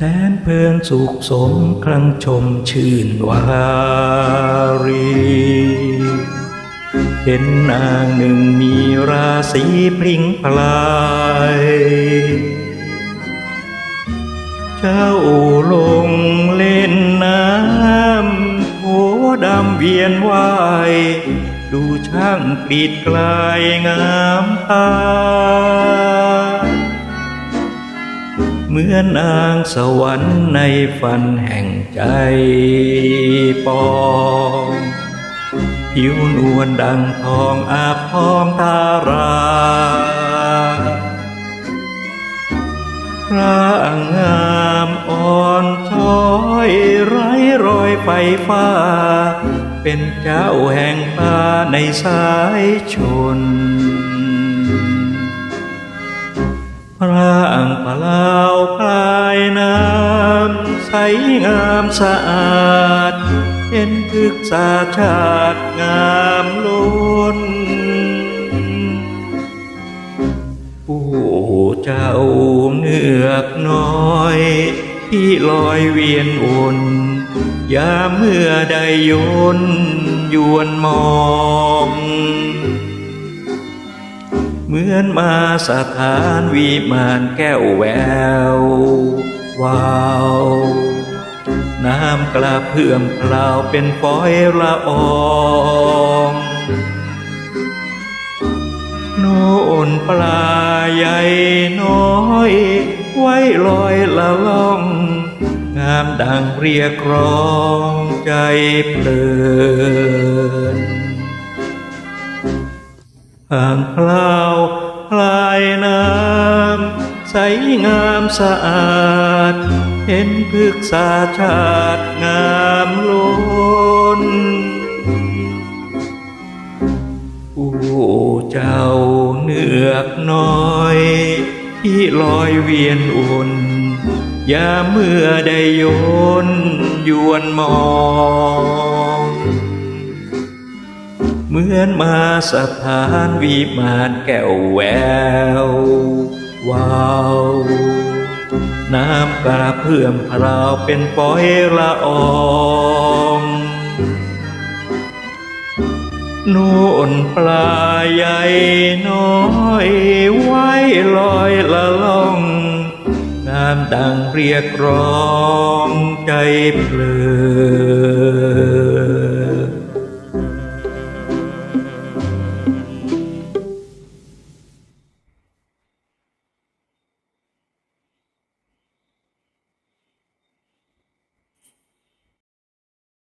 แสนเพลินสุขสมครั้งชมชื่นวารีเห็นนางหนึ่งมีราศีพริ้งพลาย เจ้าลงเล่นน้ำโหดำเวียนว่ายดูช่างกรีดกลายงามตา เหมือนนางสวรรค์ในฝันแห่งใจปองผิวนวลดังทองอาบทองทาราร่างงามอ่อนช้อยไร้รอยไฟฟ้า เป็นเจ้าแห่งตาในสายชนร่างพลา งามสะอาดเห็นพึกษาชาติงามล้นผู้เจ้าเนือกน้อย ที่ลอยเวียนวนยามเมื่อได้ยนยวนมองเหมือนมาสถานวิมานแก้วแวววาว น้ำกระเพื่อมเปล่าเป็นฟอยละอองโน่นปลาใหญ่น้อย ไว้ลอยละล่อง งามดังเรียกร้องใจเพลินห่างพลาวพลายน้ำ ใสงามสะอาด เห็นพึกษาชาติงามล้นผู้เจ้าเนือกน้อย ที่ลอยเวียนอุ่นยาเมื่อได้โยนยวนมอง เหมือนมาสถานวิมานแก้วแวว วาวน้ำกระเพื่อมพราวเป็นปอยละอองโน่นปลาใหญ่น้อยไว้ลอยละล่องงามดังเรียกร้องใจเพลิน